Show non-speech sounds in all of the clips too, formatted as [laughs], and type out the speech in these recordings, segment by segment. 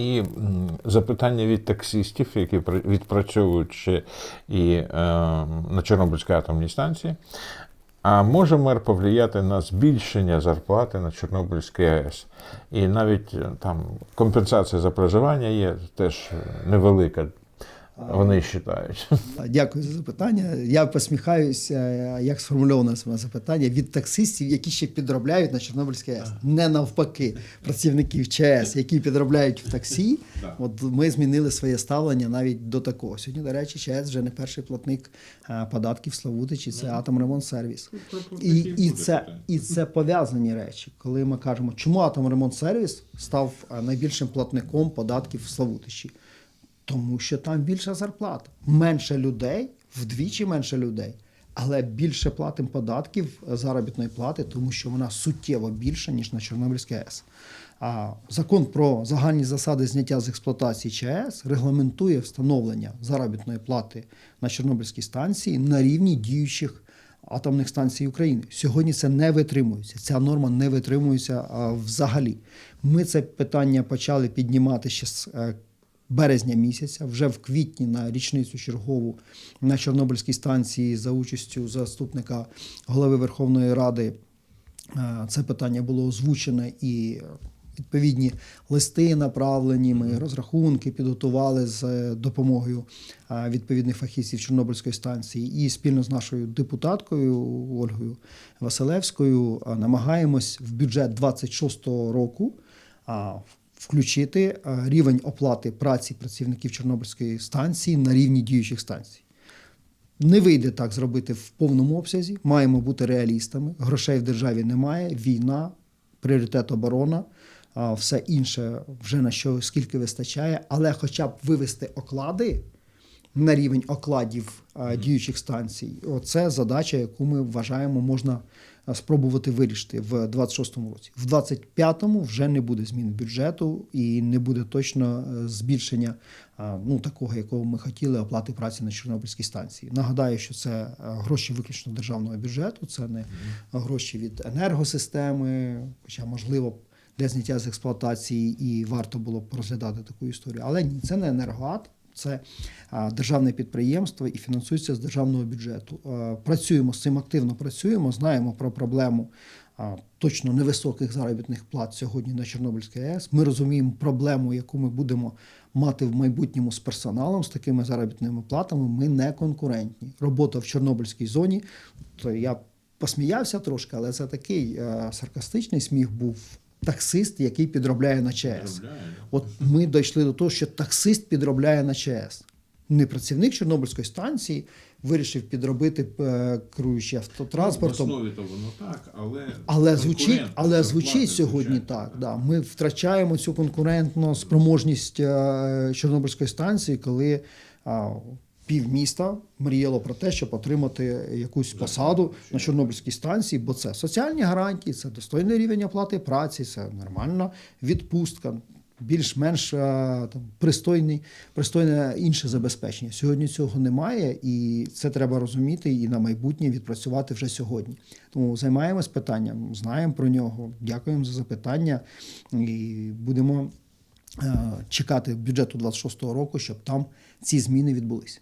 І запитання від таксистів, які відпрацьовують ще і е, на Чорнобильській атомній станції. А може мер повлияти на збільшення зарплати на Чорнобильській АЕС? І навіть е, там компенсація за проживання є теж е, невелика, вони вважають. Дякую за запитання. Я посміхаюся, як сформульоване саме запитання від таксистів, які ще підробляють на Чорнобильській АЕС. Не навпаки, працівників ЧАЕС, які підробляють в таксі. От ми змінили своє ставлення навіть до такого. Сьогодні, до речі, ЧАЕС вже не перший платник податків Славутичі, це Атомремонтсервіс. І, і, це, і це пов'язані речі. Коли ми кажемо, чому Атомремонтсервіс став найбільшим платником податків в Славутичі. Тому що там більша зарплата. Менше людей, вдвічі менше людей, але більше платимо податків е, заробітної плати, тому що вона суттєво більша, ніж на Чорнобильській АЕС. А закон про загальні засади зняття з експлуатації ЧАЕС регламентує встановлення заробітної плати на Чорнобильській станції на рівні діючих атомних станцій України. Сьогодні це не витримується. Ця норма не витримується а, взагалі. Ми це питання почали піднімати ще з е, березня місяця, вже в квітні на річницю чергову на Чорнобильській станції за участю заступника голови Верховної Ради. е, Це питання було озвучене і відповідні листи направлені. Ми розрахунки підготували з е, допомогою е, відповідних фахівців Чорнобильської станції. І спільно з нашою депутаткою Ольгою Василевською намагаємось в бюджет 26-го року а, включити е, рівень оплати праці працівників Чорнобильської станції на рівні діючих станцій. Не вийде так зробити в повному обсязі. Маємо бути реалістами. Грошей в державі немає. Війна, пріоритет оборона, все інше вже на що скільки вистачає. Але хоча б вивести оклади на рівень окладів діючих станцій, оце задача, яку ми вважаємо, можна спробувати вирішити в 26-му році. В 25-му вже не буде змін бюджету і не буде точно е, збільшення ну, такого, якого ми хотіли, оплати праці на Чорнобильській станції. Нагадаю, що це е, гроші виключно державного бюджету, це не гроші від енергосистеми, хоча можливо. Для зняття з експлуатації і варто було б розглядати таку історію. Але ні, це не енергоат, це державне підприємство і фінансується з державного бюджету. Працюємо з цим активно працюємо, знаємо про проблему точно невисоких заробітних плат сьогодні на Чорнобильській АЕС. Ми розуміємо проблему, яку ми будемо мати в майбутньому з персоналом, з такими заробітними платами. Ми не конкурентні. Робота в Чорнобильській зоні. То я посміявся трошки, але це такий е, саркастичний сміх був. Таксист, який підробляє на ЧАЕС. От ми дійшли до того, що таксист підробляє на ЧАЕС. Не працівник Чорнобильської станції вирішив підробити е, керуючий автотранспортом. Ну, В основі то воно так, але Але звучить, але звучить сьогодні звичайно, так. Да. Ми втрачаємо цю конкурентну спроможність е, Чорнобильської станції, коли півміста мріяло про те, щоб отримати якусь посаду на Чорнобильській станції, бо це соціальні гарантії, це достойний рівень оплати праці, це нормальна відпустка. Більш-менш е, там пристойний, пристойне інше забезпечення. Сьогодні цього немає, і це треба розуміти і на майбутнє відпрацювати вже сьогодні. Тому займаємось питанням, знаємо про нього. Дякуємо за запитання і будемо е, чекати бюджету 26-го року, щоб там ці зміни відбулися.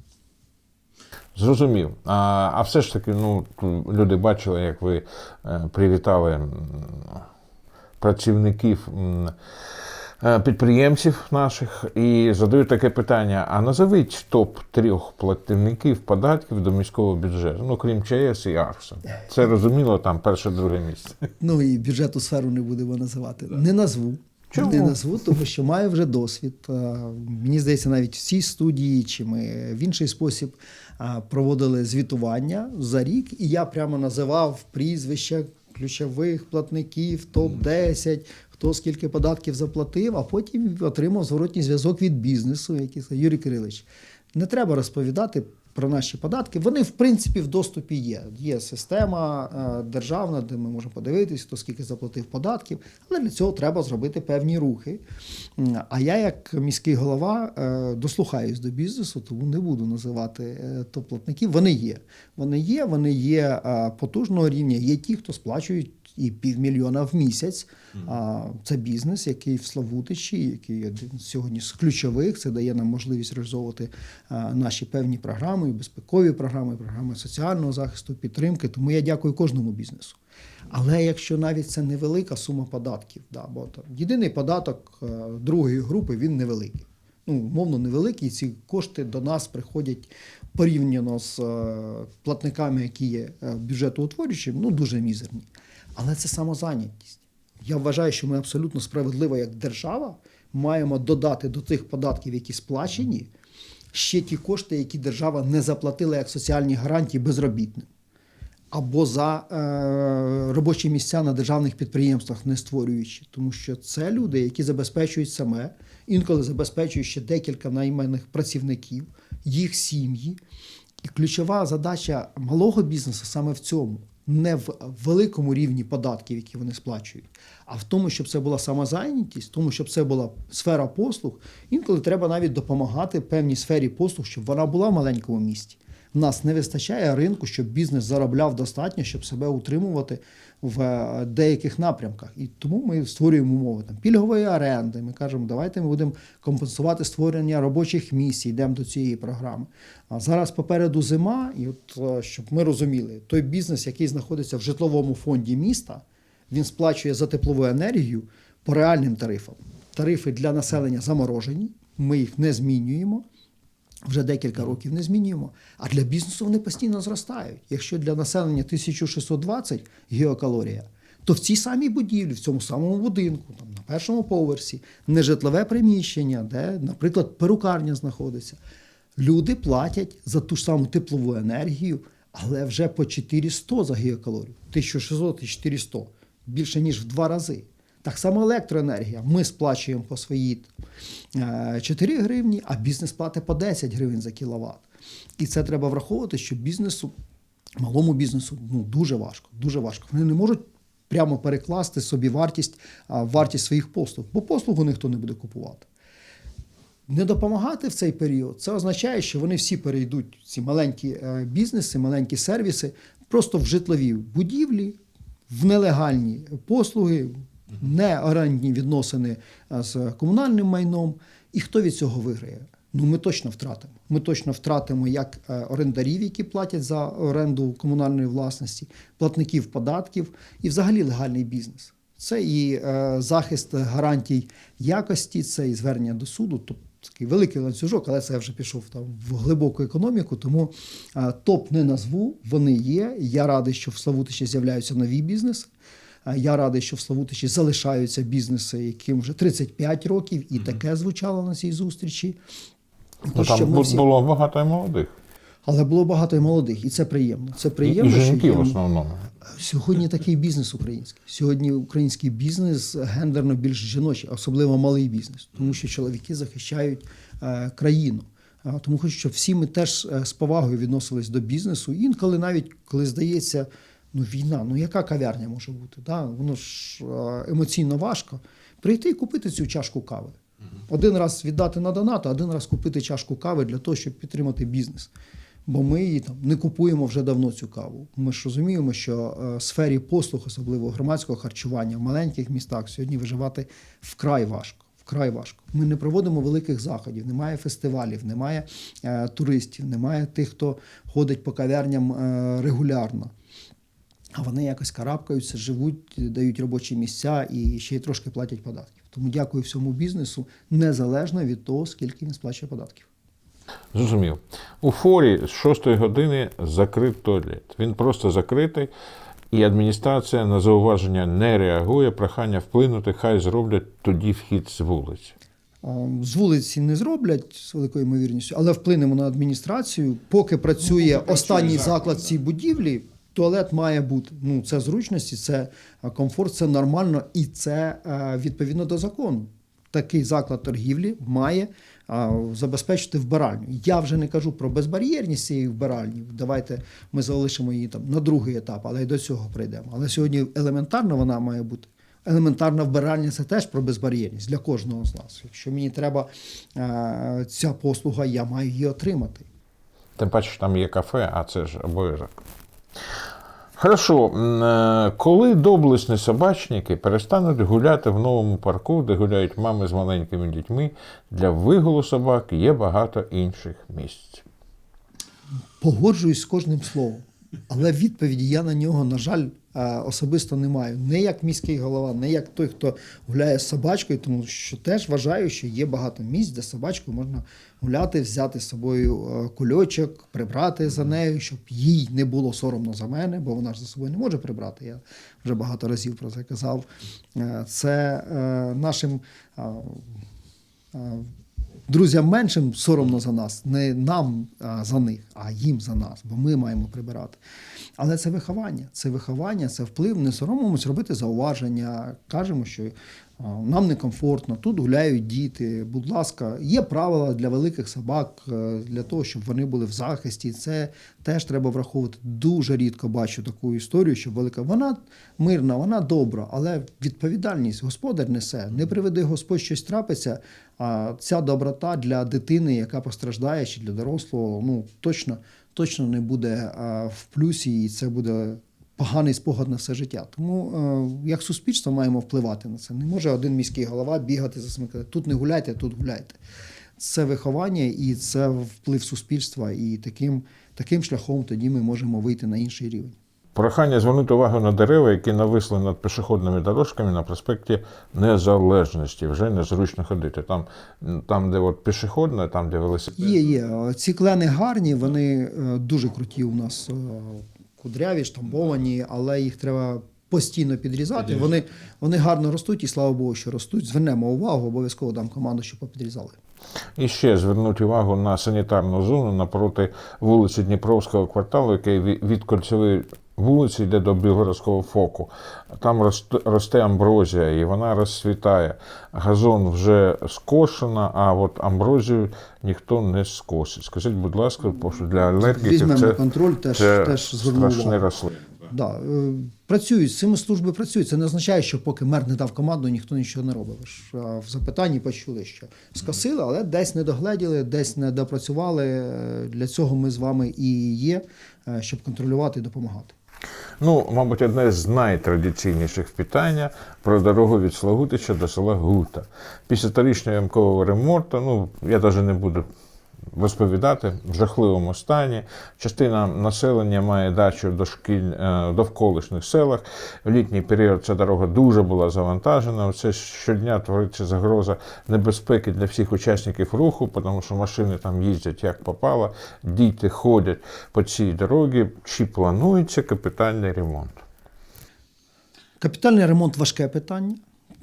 Зрозумів. А, а все ж таки, ну, люди бачили, як ви е, привітали працівників е, підприємців наших і задають таке питання: а назовіть топ трьох платівників податків до міського бюджету, ну крім ЧАЕС і АРСа. Це розуміло, там перше-друге місце. Ну і бюджетну сферу не будемо називати. Не назву. Чому? Не назву, тому що маю вже досвід. Е, Мені здається, навіть в цій студії чи ми в інший спосіб проводили звітування за рік, і я прямо називав прізвища ключових платників, топ-10, хто скільки податків заплатив, а потім отримав зворотній зв'язок від бізнесу, який сказав, Юрій Кирилович, не треба розповідати про наші податки. Вони, в принципі, в доступі є. Є система е, державна, де ми можемо подивитись, хто скільки заплатив податків, але для цього треба зробити певні рухи. А я, як міський голова, е, дослухаюсь до бізнесу, тому не буду називати е, топ-платників. Вони є. Вони є, вони є потужного рівня. Є ті, хто сплачують і півмільйона в місяць. А це бізнес, який в Славутичі, який один сьогодні з ключових. Це дає нам можливість реалізовувати наші певні програми, безпекові програми, програми соціального захисту, підтримки. Тому я дякую кожному бізнесу. Але якщо навіть це невелика сума податків, да, бо там єдиний податок е, другої групи він невеликий. Ну, умовно невеликий, і ці кошти до нас приходять порівняно з е, платниками, які є е, бюджетоутворюючими, ну дуже мізерні. Але це самозайнятість. Я вважаю, що ми абсолютно справедливо, як держава, маємо додати до тих податків, які сплачені, ще ті кошти, які держава не заплатила як соціальні гарантії безробітним. Або за е, робочі місця на державних підприємствах не створюючи, тому що це люди, які забезпечують саме, інколи забезпечують ще декілька найманих працівників, їх сім'ї. І ключова задача малого бізнесу саме в цьому. Не в великому рівні податків, які вони сплачують, а в тому, щоб це була самозайнятість, в тому, щоб це була сфера послуг. Інколи треба навіть допомагати певній сфері послуг, щоб вона була в маленькому місті. У нас не вистачає ринку, щоб бізнес заробляв достатньо, щоб себе утримувати в е, деяких напрямках. І тому ми створюємо умови там пільгової оренди. Ми кажемо, давайте ми будемо компенсувати створення робочих місць, йдемо до цієї програми. А зараз попереду зима, і от е, щоб ми розуміли, той бізнес, який знаходиться в житловому фонді міста, він сплачує за теплову енергію по реальним тарифам. Тарифи для населення заморожені, ми їх не змінюємо. Вже декілька років не змінюємо. А для бізнесу вони постійно зростають. Якщо для населення 1620 геокалорія, то в цій самій будівлі, в цьому самому будинку, там на першому поверсі, нежитлове приміщення, де, наприклад, перукарня знаходиться. Люди платять за ту ж саму теплову енергію, але вже по 400 за геокалорію. 1600 і 400. Більше ніж в два рази. Так само електроенергія. Ми сплачуємо по своїй е, 4 гривні, а бізнес платить по 10 гривень за кіловат. І це треба враховувати, що бізнесу, малому бізнесу, ну дуже важко. Дуже важко. Вони не можуть прямо перекласти собі вартість, вартість своїх послуг, бо послугу ніхто не буде купувати. Не допомагати в цей період, це означає, що вони всі перейдуть ці маленькі е, бізнеси, маленькі сервіси просто в житлові будівлі, в нелегальні послуги, не орендні відносини з комунальним майном. І хто від цього виграє? Ну, ми точно втратимо. Ми точно втратимо як е, орендарів, які платять за оренду комунальної власності, платників податків і взагалі легальний бізнес. Це і е, захист гарантій якості, це і звернення до суду. Тобто такий великий ланцюжок, але це я вже пішов там в глибоку економіку. Тому е, топ не назву, вони є. Я радий, що в Славутичі з'являються нові бізнеси. Е, Я радий, що в Славутичі залишаються бізнеси, яким вже 35 років, і таке звучало на цій зустрічі. Ну, там ми всі- було багато і молодих. Але було багато і молодих, і це приємно. Це приємно, і що жінки в основному. Сьогодні такий бізнес український. Сьогодні український бізнес гендерно більш жіночий, особливо малий бізнес, тому що чоловіки захищають е, країну. Тому хочу, щоб всі ми теж е, з повагою відносились до бізнесу. Інколи навіть коли здається, ну війна, ну яка кав'ярня може бути? Да? Воно ж е, емоційно важко. Прийти і купити цю чашку кави. Один раз віддати на донат, а один раз купити чашку кави для того, щоб підтримати бізнес. Бо ми її там не купуємо вже давно цю каву. Ми ж розуміємо, що е, в сфері послуг, особливо громадського харчування в маленьких містах, сьогодні виживати вкрай важко. Вкрай важко. Ми не проводимо великих заходів, немає фестивалів, немає е, туристів, немає тих, хто ходить по кав'ярням е, регулярно. А вони якось карабкаються, живуть, дають робочі місця і ще й трошки платять податків. Тому дякую всьому бізнесу, незалежно від того, скільки він сплачує податків. Зрозумів. У форі з 6 години закрит туалет. Він просто закритий, і адміністрація на зауваження не реагує. Прохання вплинути, хай зроблять тоді вхід з вулиці. З вулиці не зроблять з великою ймовірністю, але вплинемо на адміністрацію. Поки працює останній заклад в цій будівлі, туалет має бути. Ну це зручності, це комфорт, це нормально і це е, відповідно до закону. такий заклад торгівлі має а, забезпечити вбиральню. Я вже не кажу про безбар'єрність цієї вбиральні. Давайте ми залишимо її там на другий етап, але й до цього прийдемо. Але сьогодні елементарно вона має бути. Елементарна вбиральня це теж про безбар'єрність для кожного з нас. Якщо мені треба е, ця послуга, я маю її отримати. Тим паче, що там є кафе, а це ж обов'язок. Хорошо, е, коли доблесні собачники перестануть гуляти в новому парку, де гуляють мами з маленькими дітьми, для вигулу собак є багато інших місць. Погоджуюсь з кожним словом. Але відповіді я на нього, на жаль, е, особисто не маю. Не як міський голова, не як той, хто гуляє з собачкою, тому що теж вважаю, що є багато місць, де з собачкою можна гуляти, взяти з собою е, кульочок, прибрати за нею, щоб їй не було соромно за мене, бо вона ж за собою не може прибрати. Я вже багато разів про це казав. Е, Це е, нашим. друзям меншим соромно за нас, не нам а, за них, а їм за нас, бо ми маємо прибирати. Але це виховання, це виховання, це вплив. Не соромимось робити зауваження. Кажемо, що нам некомфортно, тут гуляють діти. Будь ласка, є правила для великих собак, е, для того, щоб вони були в захисті. Це теж треба враховувати. Дуже рідко бачу таку історію, що велика вона мирна, вона добра, але відповідальність господар несе. Не приведи Господь щось трапиться. А ця доброта для дитини, яка постраждає, чи для дорослого, ну точно, точно не буде в плюсі, і це буде поганий спогад на все життя. Тому е, як суспільство маємо впливати на це. Не може один міський голова бігати за своїм тут не гуляйте, тут гуляйте. Це виховання і це вплив суспільства, і таким, таким шляхом тоді ми можемо вийти на інший рівень. Прохання звернути увагу на дерева, які нависли над пішохідними дорожками на проспекті Незалежності. Вже незручно ходити. Там, там де от пішохідна, там, де велосипед. Є, є. Ці клени гарні, вони е, дуже круті у нас е, кудряві, штамбовані, але їх треба постійно підрізати. Вони, вони гарно ростуть, і слава Богу, що ростуть. Звернемо увагу, обов'язково дам команду, щоб попідрізали. І ще звернути увагу на санітарну зону напроти вулиці Дніпровського кварталу, який від кольцевої вулиці йде до Білгородського фоку. Там росте, амброзія, і вона розцвітає. Газон вже скошена, а от амброзію ніхто не скосить. Скажіть, будь ласка, для алергіків Візьмемо це, контроль, теж, це теж страшні рослини. Да, е, працюють, з цими служби працюють. Це не означає, що поки мер не дав команду, ніхто нічого не робив. В запитанні почули, що скосили, але десь не догледіли, десь не допрацювали. Е, Для цього ми з вами і є, е, щоб контролювати і допомагати. Ну, мабуть, одне з найтрадиційніших питання про дорогу від Славутича до села Гута. Після торічного ямкового ремонту, ну, я навіть не буду розповідати, в жахливому стані. Частина населення має дачу до шкіль, е, довколишніх селах. В літній період ця дорога дуже була завантажена. Це щодня твориться загроза небезпеки для всіх учасників руху, тому що машини там їздять як попало, діти ходять по цій дорозі. Чи планується капітальний ремонт? Капітальний ремонт важке питання,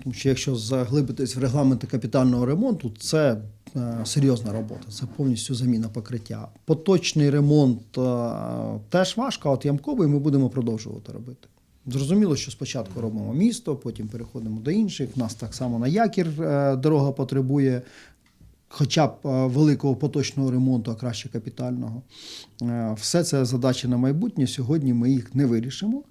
тому що якщо заглибитись в регламенти капітального ремонту, це е, серйозна робота, це повністю заміна покриття. Поточний ремонт е, теж важко, от ямковий ми будемо продовжувати робити. Зрозуміло, що спочатку робимо місто, потім переходимо до інших. У нас так само на якір е, дорога потребує хоча б великого поточного ремонту, а краще капітального. Все це задачі на майбутнє. Сьогодні ми їх не вирішимо.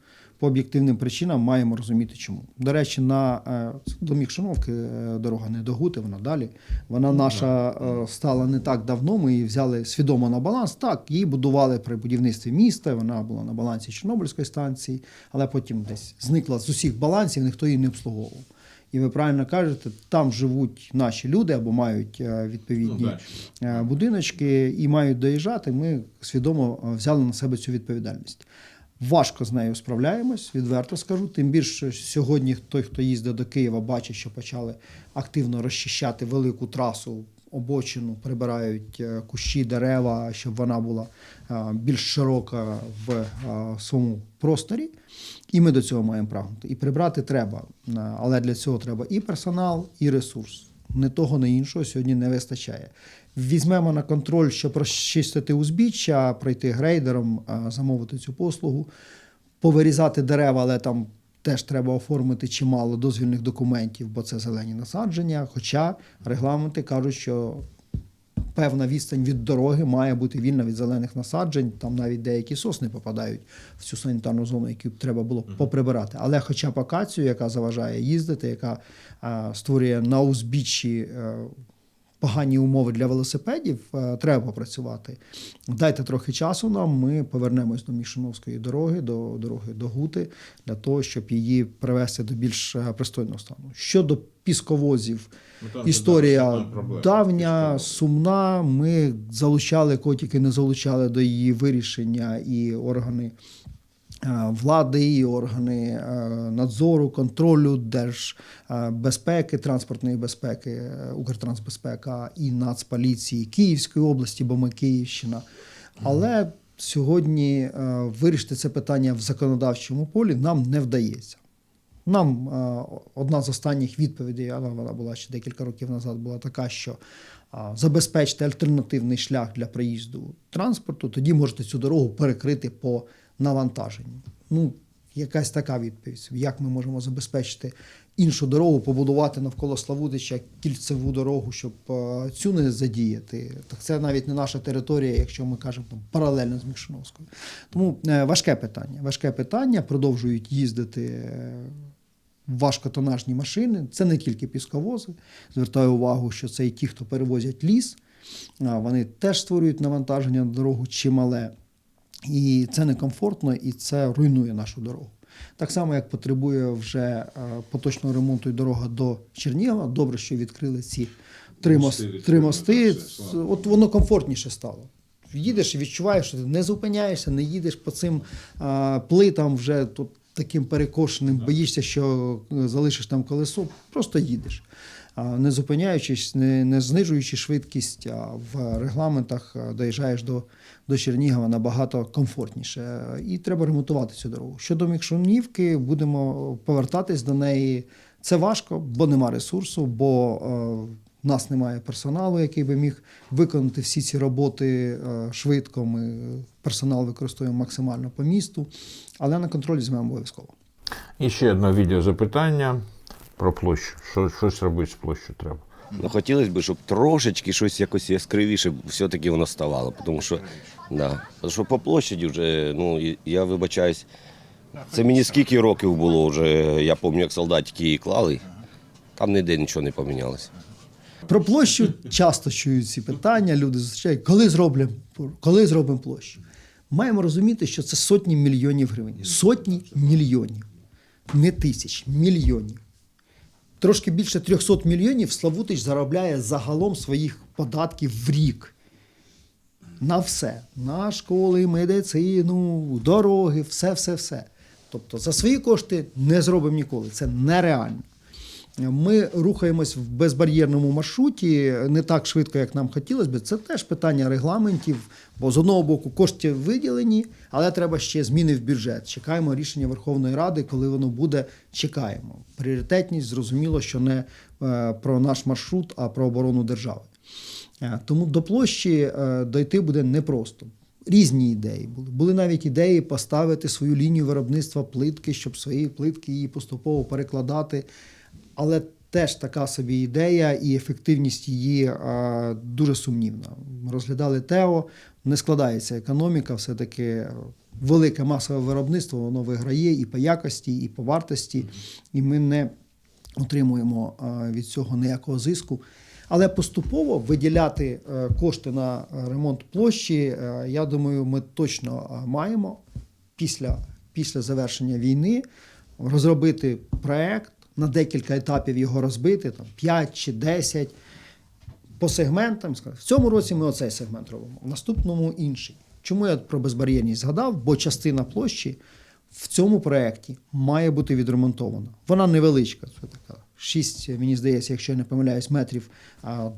По об'єктивним причинам маємо розуміти, чому. До речі, на е, до Мікшановки е, дорога не до Гути, вона далі. Вона наша е, стала не так давно. Ми її взяли свідомо на баланс. Так, її будували при будівництві міста. Вона була на балансі Чорнобильської станції, але потім десь зникла з усіх балансів, ніхто її не обслуговував. І ви правильно кажете, там живуть наші люди або мають відповідні будиночки і мають доїжджати. Ми свідомо взяли на себе цю відповідальність. Важко з нею справляємось, відверто скажу. Тим більше сьогодні той, хто їздить до Києва, бачить, що почали активно розчищати велику трасу, обочину, прибирають е, кущі, дерева, щоб вона була е, більш широка в е, своєму просторі. І ми до цього маємо прагнути. І прибрати треба. Але для цього треба і персонал, і ресурс. Не того, не іншого сьогодні не вистачає. Візьмемо на контроль, щоб розчистити узбіччя, пройти грейдером, замовити цю послугу, повирізати дерева, але там теж треба оформити чимало дозвільних документів, бо це зелені насадження. Хоча регламенти кажуть, що певна відстань від дороги має бути вільна від зелених насаджень. Там навіть деякі сосни попадають в цю санітарну зону, яку б треба було поприбирати. Але хоча б акацію, яка заважає їздити, яка е, створює на узбіччі е, погані умови для велосипедів, е, треба попрацювати. Дайте трохи часу нам. Ми повернемось до Мішиновської дороги, до дороги до Гути, для того, щоб її привести до більш е, пристойного стану. Щодо пісковозів, Ну, історія да, давня, пісковоз. сумна. Ми залучали, кого тільки не залучали до її вирішення і органи. Е, Влади і органи е, надзору, контролю, держбезпеки, транспортної безпеки, е, Укртрансбезпека і Нацполіції Київської області, бо ми Київщина. Але сьогодні е, вирішити це питання в законодавчому полі нам не вдається. Нам е, одна з останніх відповідей, вона була ще декілька років назад, була така, що е, забезпечте альтернативний шлях для проїзду транспорту, тоді можете цю дорогу перекрити по навантаженню. Ну, якась така відповідь. Як ми можемо забезпечити іншу дорогу, побудувати навколо Славутича кільцеву дорогу, щоб е, цю не задіяти. Так це навіть не наша територія, якщо ми кажемо там, паралельно з Мішиновською. Тому важке питання. Важке питання. Продовжують їздити. Важкотонажні машини. Це не тільки пісковози. Звертаю увагу, що це і ті, хто перевозять ліс. Вони теж створюють навантаження на дорогу чимале. І це некомфортно, і це руйнує нашу дорогу. Так само, як потребує вже е, поточного ремонту і дорога до Чернігова. Добре, що відкрили ці три Мости мости. Три мости. От воно комфортніше стало. Їдеш і відчуваєш, що ти не зупиняєшся, не їдеш по цим а, плитам вже тут таким перекошеним, боїшся, що е, залишиш там колесо, просто їдеш. Не зупиняючись, не, не знижуючи швидкість, а в регламентах доїжджаєш до, до Чернігова набагато комфортніше. І треба ремонтувати цю дорогу. Щодо Мікшунівки, будемо повертатись до неї. Це важко, бо нема ресурсу, бо е, у нас немає персоналу, який би міг виконати всі ці роботи е, швидко. Ми персонал використовуємо максимально по місту, але на контроль візьмемо обов'язково. І ще одне відео запитання про площу. Що, щось робити з площею треба. Ну, хотілося б, щоб трошечки щось якось яскравіше все-таки воно ставало. Тому що, да, тому що по площаді вже, ну, я вибачаюсь, це мені скільки років було вже, я пам'ятаю, як солдатики її клали, там ніде нічого не помінялося. Про площу часто чують ці питання. Люди зустрічають, коли зробимо, коли зробимо площу. Маємо розуміти, що це сотні мільйонів гривень. Сотні мільйонів, не тисяч, мільйонів. Трошки більше 300 мільйонів Славутич заробляє загалом своїх податків в рік. На все. На школи, медицину, дороги, все, все, все. Тобто за свої кошти не зробимо ніколи. Це нереально. Ми рухаємось в безбар'єрному маршруті не так швидко, як нам хотілося б. Це теж питання регламентів, бо з одного боку кошти виділені, але треба ще зміни в бюджет. Чекаємо рішення Верховної Ради, коли воно буде. Чекаємо. Пріоритетність зрозуміло, що не е, про наш маршрут, а про оборону держави. Е, Тому до площі е, дойти буде непросто. Різні ідеї були. Були навіть ідеї поставити свою лінію виробництва плитки, щоб свої плитки її поступово перекладати. Але теж така собі ідея, і ефективність її е, дуже сумнівна. Ми розглядали ТЕО, не складається економіка, все-таки велике масове виробництво, воно виграє і по якості, і по вартості, і ми не отримуємо е, від цього ніякого зиску. Але поступово виділяти е, кошти на е, ремонт площі, е, я думаю, ми точно е, маємо після, після завершення війни розробити проект на декілька етапів його розбити, там 5 чи 10 по сегментам. В цьому році ми оцей сегмент робимо, в наступному інший. Чому я про безбар'єрність згадав? Бо частина площі в цьому проєкті має бути відремонтована. Вона невеличка, це така 6, мені здається, якщо я не помиляюсь, метрів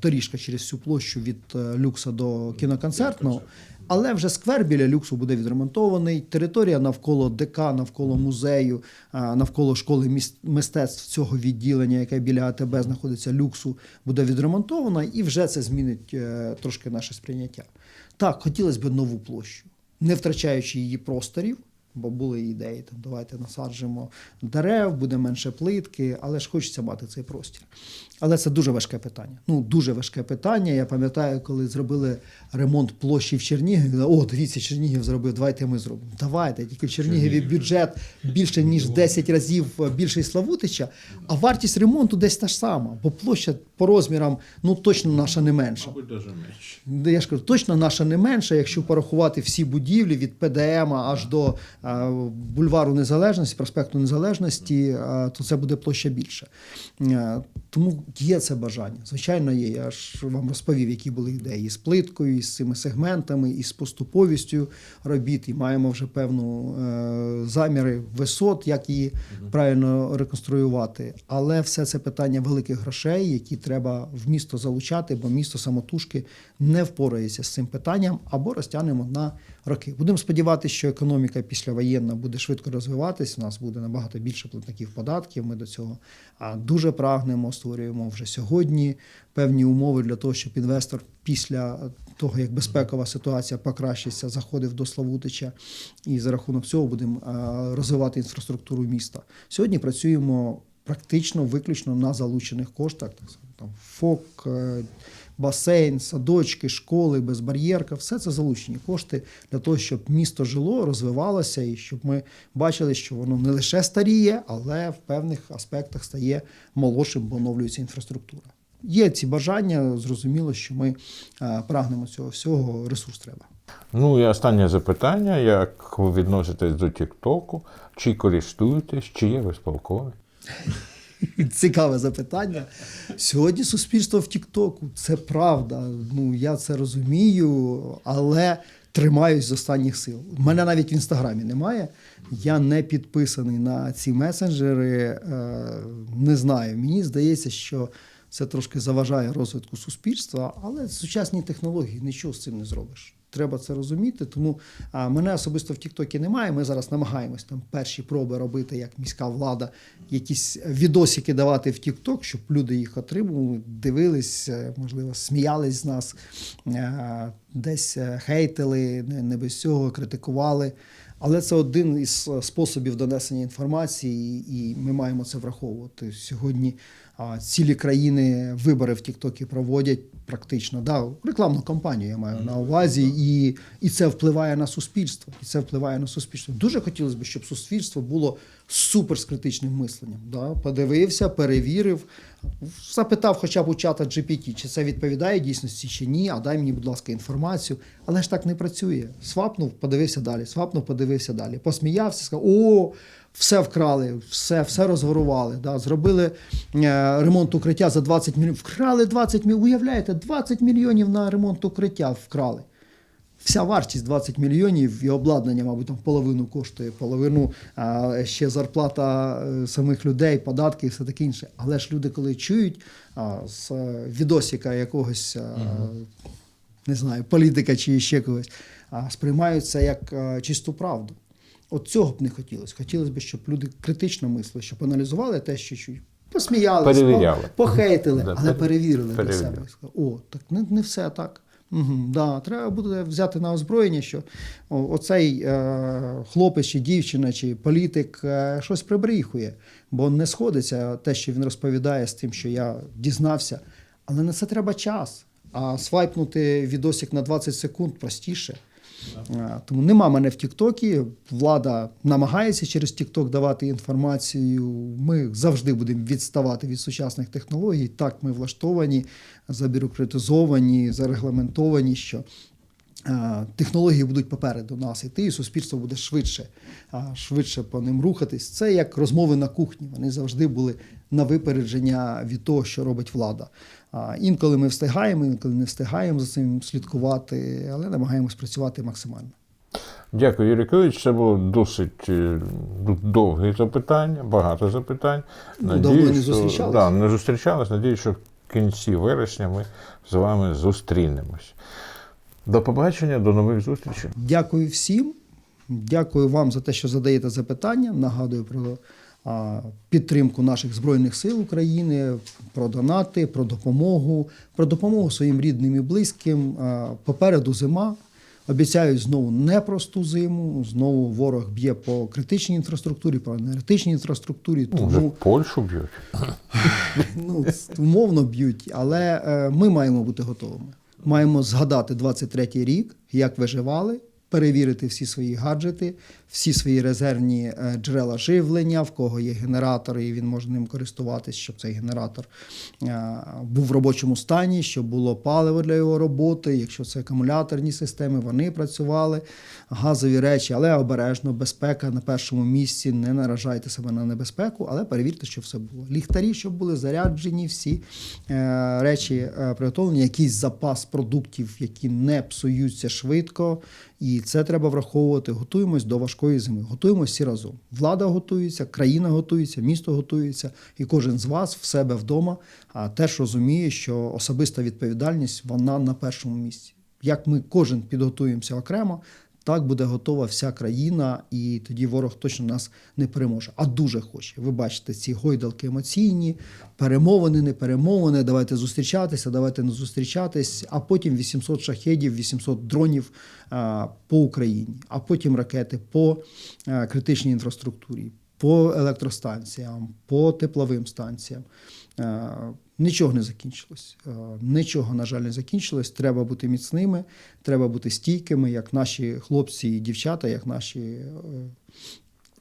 доріжка через всю площу від е, люкса до кіноконцертного. Але вже сквер біля люксу буде відремонтований. Територія навколо ДК, навколо музею, навколо школи мистецтв цього відділення, яке біля АТБ знаходиться люксу, буде відремонтована, і вже це змінить е, трошки наше сприйняття. Так, хотілося б нову площу, не втрачаючи її просторів, Бо були ідеї, там давайте насаджимо дерев, буде менше плитки, але ж хочеться мати цей простір. Але це дуже важке питання. Ну, дуже важке питання. Я пам'ятаю, коли зробили ремонт площі в Чернігові. О, дивіться, Чернігів зробив, давайте ми зробимо. Давайте, тільки в Чернігові бюджет більше ніж 10 разів більший Славутича, а вартість ремонту десь та ж сама, бо площа по розмірам ну точно наша не менша. Менше. Де Я ж кажу, точно наша не менша, якщо порахувати всі будівлі від ПДМ аж до е, бульвару Незалежності, проспекту Незалежності, е, то це буде площа більше. Тому є це бажання. Звичайно, є. Я ж вам розповів, які були ідеї з плиткою, і з цими сегментами, і з поступовістю робіт. І маємо вже певну е, заміри висот, як її правильно реконструювати. Але все це питання великих грошей, які треба в місто залучати, бо місто самотужки не впорається з цим питанням або розтягнемо на роки. Будемо сподіватися, що економіка післявоєнна буде швидко розвиватись. У нас буде набагато більше платників податків. Ми до цього дуже прагнемо, створюємо вже сьогодні певні умови для того, щоб інвестор після того, як безпекова ситуація покращиться, заходив до Славутича, і за рахунок цього будемо розвивати інфраструктуру міста. Сьогодні працюємо практично виключно на залучених коштах. Так там ФОК, е, басейн, садочки, школи, безбар'єрка все це залучені кошти для того, щоб місто жило, розвивалося, і щоб ми бачили, що воно не лише старіє, але в певних аспектах стає молодшим, бо оновлюється інфраструктура. Є ці бажання, зрозуміло, що ми е, прагнемо цього всього, ресурс треба. Ну і останнє запитання: як ви відноситесь до Тіктоку? Чи користуєтесь, чи є ви спілкові? [laughs] Цікаве запитання. Сьогодні суспільство в Тіктоку. Це правда. Ну я це розумію, але тримаюсь з останніх сил. У Мене навіть в інстаграмі немає. Я не підписаний на ці месенджери. Е, Не знаю. Мені здається, що це трошки заважає розвитку суспільства, але сучасні технології нічого з цим не зробиш. Треба це розуміти. Тому а, мене особисто в Тіктокі немає. Ми зараз намагаємось там перші проби робити, як міська влада, якісь відосики давати в Тікток, щоб люди їх отримували, дивились, е, можливо, сміялись з нас, е, десь е, хейтили, не, не без цього критикували. Але це один із способів донесення інформації, і ми маємо це враховувати. Сьогодні а, цілі країни вибори в Тіктокі проводять практично. Да, рекламну кампанію я маю на увазі, і, і це впливає на суспільство. І це впливає на суспільство. Дуже хотілося б, щоб суспільство було супер з критичним мисленням. Да? Подивився, перевірив, запитав хоча б у чата GPT, чи це відповідає дійсності чи ні, а дай мені, будь ласка, інформацію. Але ж так не працює. Свапнув, подивився далі, свапнув, подивився далі. Посміявся, сказав, о, все вкрали, все, все розворували. Да? Зробили е, ремонт укриття за 20 мільйонів. Вкрали 20 мільйонів. Уявляєте, 20 мільйонів на ремонт укриття вкрали. Вся вартість 20 мільйонів і обладнання, мабуть, там половину коштує, половину а, ще зарплата е, самих людей, податки і все таке інше. Але ж люди, коли чують а, з е, відосика якогось, а, не знаю, політика чи ще когось, а, сприймають це як а, чисту правду. От цього б не хотілося. Хотілося б, щоб люди критично мислили, щоб аналізували те, що чують. Посміялися, Перевіряли. похейтили, Да, але пере- перевірили для себе. Сказали, О, так не, не все так. Угу, да, треба буде взяти на озброєння, що о, оцей е, хлопець чи дівчина, чи політик е, щось прибріхує, бо не сходиться те, що він розповідає з тим, що я дізнався. Але на це треба час. А свайпнути відосик на 20 секунд простіше. Е, Тому нема мене в Тіктокі. Влада намагається через Тікток давати інформацію. Ми завжди будемо відставати від сучасних технологій. Так, ми влаштовані, забюрократизовані, зарегламентовані, що е, технології будуть попереду нас іти, і суспільство буде швидше, швидше по ним рухатись. Це як розмови на кухні. Вони завжди були на випередження від того, що робить влада. Інколи ми встигаємо, інколи не встигаємо за цим слідкувати, але намагаємось працювати максимально. Дякую, Юрій Кирилович. Це було досить е, довге запитання, багато запитань. Ну, давно не зустрічались. Да, не зустрічались. Надіюсь, що в кінці вересня ми з вами зустрінемось. До побачення, до нових зустрічей. Дякую всім. Дякую вам за те, що задаєте запитання. Нагадую про підтримку наших Збройних сил України, про донати, про допомогу, про допомогу своїм рідним і близьким. Попереду зима. Обіцяють знову непросту зиму. Знову ворог б'є по критичній інфраструктурі, по енергетичній інфраструктурі. Ну, вже Тому Польщу б'ють. [laughs] ну, умовно б'ють, але е, ми маємо бути готовими. Маємо згадати 23-й рік, як виживали, перевірити всі свої гаджети, всі свої резервні е, джерела живлення, в кого є генератор, і він може ним користуватись, щоб цей генератор е, був в робочому стані, щоб було паливо для його роботи. Якщо це акумуляторні системи, вони працювали, газові речі, але обережно, безпека на першому місці. Не наражайте себе на небезпеку, але перевірте, що все було. Ліхтарі, щоб були заряджені, всі е, речі приготовлені, якийсь запас продуктів, які не псуються швидко. І це треба враховувати. Готуємось до важкої зими. Готуємось всі разом. Влада готується, країна готується, місто готується, і кожен з вас в себе вдома а, теж розуміє, що особиста відповідальність вона на першому місці. Як ми кожен підготуємося окремо, так буде готова вся країна, і тоді ворог точно нас не переможе. А дуже хоче. Ви бачите ці гойдалки емоційні, перемовини, не перемовини. Давайте зустрічатися, давайте не зустрічатись. А потім 800 шахедів, 800 дронів а, по Україні, а потім ракети по а, критичній інфраструктурі, по електростанціям, по тепловим станціям. Е, Нічого не закінчилось. Е, Нічого, на жаль, не закінчилось. Треба бути міцними, треба бути стійкими, як наші хлопці і дівчата, як наші е,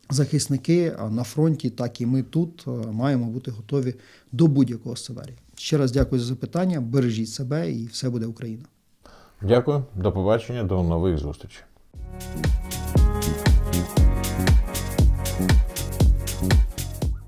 захисники на фронті, так і ми тут маємо бути готові до будь-якого сценарію. Ще раз дякую за запитання. Бережіть себе і все буде Україна. Дякую, до побачення, до нових зустрічей.